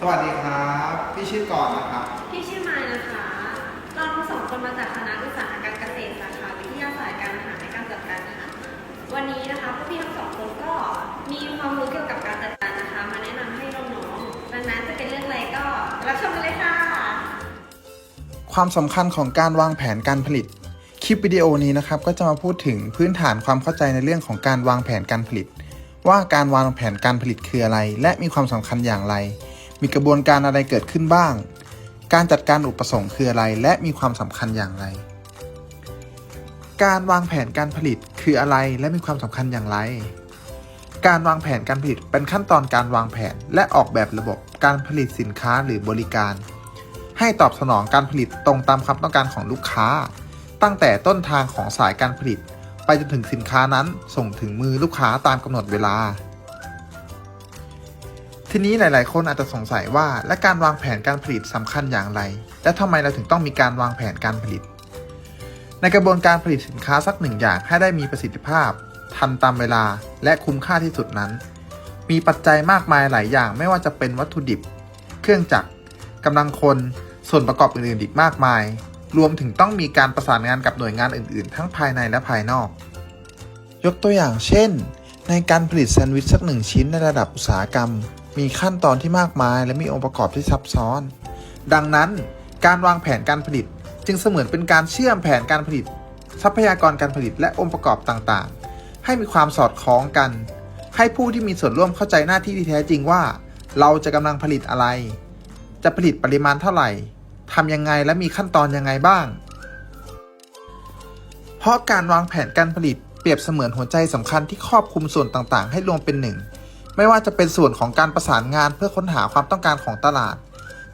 สวัสดีครับ พี่ชื่อก่อนนะครับ พี่ชื่อมายนะคะ เราทั้งสองคนมาจากคณะอุตสาหการเกษตรสาขาวิทยาศาสตร์การอาหารและการจัดการอาหารวันนี้นะคะพวกพี่ทั้งสองคนก็มีความรู้เกี่ยวกับการจัดการนะคะ มาแนะนำให้น้องๆดังนั้นจะเป็นเรื่องอะไรก็รับชมกันเลยค่ะ ความสำคัญของการวางแผนการผลิต คลิปวิดีโอนี้นะครับก็จะมาพูดถึงพื้นฐานความเข้าใจในเรื่องของการวางแผนการผลิต ว่าการวางแผนการผลิตคืออะไร และมีความสำคัญอย่างไร มีกระบวนการอะไรเกิดขึ้นบ้าง การจัดการอุปสงค์คืออะไร และมีความสำคัญอย่างไร การวางแผนการผลิตคืออะไรและมีความสำคัญอย่างไร การวางแผนการผลิตเป็นขั้นตอนการวางแผนและออกแบบระบบการผลิตสินค้าหรือบริการ ให้ตอบสนองการผลิตตรงตามความต้องการของลูกค้า ตั้งแต่ต้นทางของสายการผลิต ไปจนถึงสินค้านั้นส่งถึงมือลูกค้าตามกำหนดเวลา ทีนี้หลาย ๆ คนอาจจะสงสัยว่าและการวางแผนการผลิตสำคัญอย่างไร และทำไมเราถึงต้องมีการวางแผนการผลิต ในกระบวนการผลิตสินค้าสักหนึ่งอย่างให้ได้มีประสิทธิภาพ ทันตามเวลาและคุ้มค่าที่สุดนั้น มีปัจจัยมากมายหลายอย่างไม่ว่าจะเป็นวัตถุดิบ เครื่องจักรกำลังคนส่วนประกอบอื่น ๆ อีกมากมาย รวมถึงต้องมีการประสานงานกับหน่วยงานอื่น ๆ ทั้งภายในและภายนอก ยกตัวอย่างเช่น ในการผลิตแซนด์วิชสักหนึ่งชิ้นในระดับอุตสาหกรรม มีขั้นตอนที่มากมาย และมีองค์ประกอบที่ซับซ้อน ดังนั้นการวางแผนการผลิต จึงเสมือนเป็นการเชื่อมแผนการผลิต ทรัพยากรการผลิตและองค์ประกอบต่างๆ ให้มีความสอดคล้องกัน ให้ผู้ที่มีส่วนร่วมเข้าใจหน้าที่ที่แท้จริงว่า เราจะกำลังผลิตอะไร จะผลิตปริมาณเท่าไหร่ทำยังไงและมีขั้นตอนยังไงบ้าง เพราะการวางแผนการผลิตเปรียบเสมือนหัวใจสำคัญที่ครอบคลุมส่วนต่างๆ ให้รวมเป็นหนึ่ง ไม่ว่าจะเป็นส่วนของการประสานงานเพื่อค้นหาความต้องการของตลาด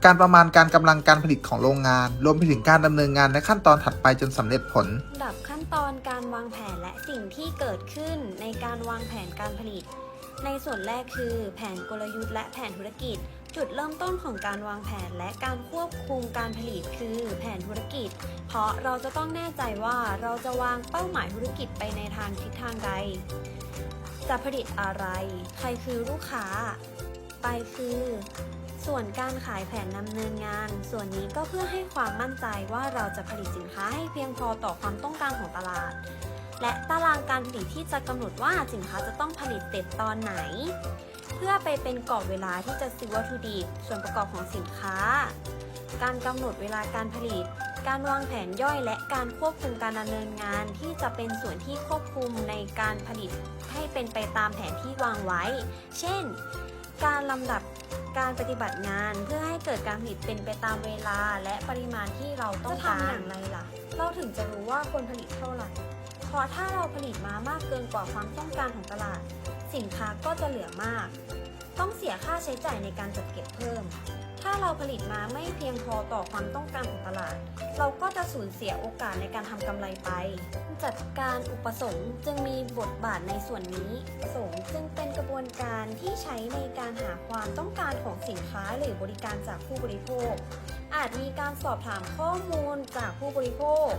การประมาณการกำลังการผลิตของโรงงาน รวมไปถึงการดำเนินงานในขั้นตอนถัดไปจนสำเร็จผลดับขั้นตอนการวางแผนและสิ่งที่เกิดขึ้นในการวางแผนการผลิต ในส่วนแรกคือ แผนกลยุทธ์และแผนธุรกิจ จุดเริ่มต้นของการวางแผนและการควบคุมการผลิตคือแผนธุรกิจ เพราะเราจะต้องแน่ใจว่าเราจะวางเป้าหมายธุรกิจไปในทางทิศทางใด จะผลิตอะไร ใครคือลูกค้า ไปคือ ส่วนการขายแผนดำเนินงาน ส่วนนี้ก็เพื่อให้ความมั่นใจว่าเราจะผลิตสินค้าให้เพียงพอต่อความต้องการของตลาด และตารางการผลิตที่จะกำหนดว่าสินค้าจะต้องผลิตเสร็จตอนไหน เพื่อไปเป็นกรอบเวลาที่จะซื้อวัตถุดิบส่วนประกอบของสินค้า การกำหนดเวลาการผลิต การวางแผนย่อยและการควบคุมการดำเนินงานที่จะเป็นส่วนที่ควบคุมในการผลิตให้เป็นไปตามแผนที่วางไว้ เช่น การลำดับการปฏิบัติงานเพื่อให้เกิดการผลิตเป็นไปตามเวลาและปริมาณที่เราต้องการจะทำอย่างไรล่ะ เราถึงจะรู้ว่าควรผลิตเท่าไหร่เพราะถ้าเราผลิตมามากเกินกว่าความต้องการของตลาด สินค้าก็จะเหลือมาก ต้องเสียค่าใช้จ่ายในการจัดเก็บเพิ่ม ถ้าเราผลิตมาไม่เพียงพอต่อความต้องการของตลาด เราก็จะสูญเสียโอกาสในการทำกำไรไป จัดการอุปสงค์จึงมีบทบาทในส่วนนี้อุปสงค์จึงเป็นกระบวนการที่ใช้ในการหาความต้องการของสินค้าหรือบริการจากผู้บริโภค อาจมีการสอบถามข้อมูลจากผู้บริโภค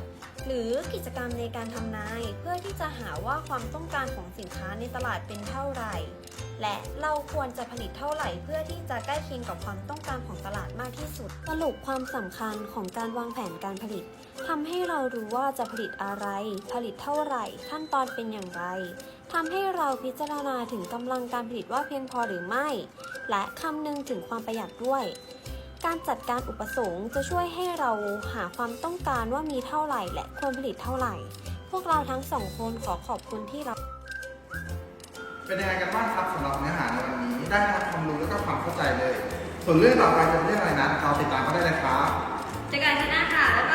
หรือกิจกรรมในการทำนายเพื่อที่จะหาว่าความต้องการของสินค้าในตลาดเป็นเท่าไหร่ และเราควรจะผลิตเท่าไหร่เพื่อที่จะใกล้เคียงกับความต้องการของตลาดมากที่สุด สรุปความสำคัญของการวางแผนการผลิตทำให้เรารู้ว่าจะผลิตอะไร ผลิตเท่าไหร่ ขั้นตอนเป็นอย่างไรทำให้เราพิจารณาถึงกำลังการผลิตว่าเพียงพอหรือไม่ และคำนึงถึงความประหยัดด้วย การจัดการอุปสงค์จะช่วยให้เราหาความต้องการว่ามีเท่าไหร่ และควรผลิตเท่าไหร่ พวกเราทั้งสองคนขอขอบคุณที่รับ เป็นยังไงกันบ้างครับสำหรับเนื้อหาในวันนี้ ได้ทั้งความรู้และก็ความเข้าใจเลย ส่วนเรื่องต่อไปจะเป็นเรื่องอะไรนั้นเราติดตามก็ได้เลยครับ เจอกันที่หน้าค่ะแล้วก็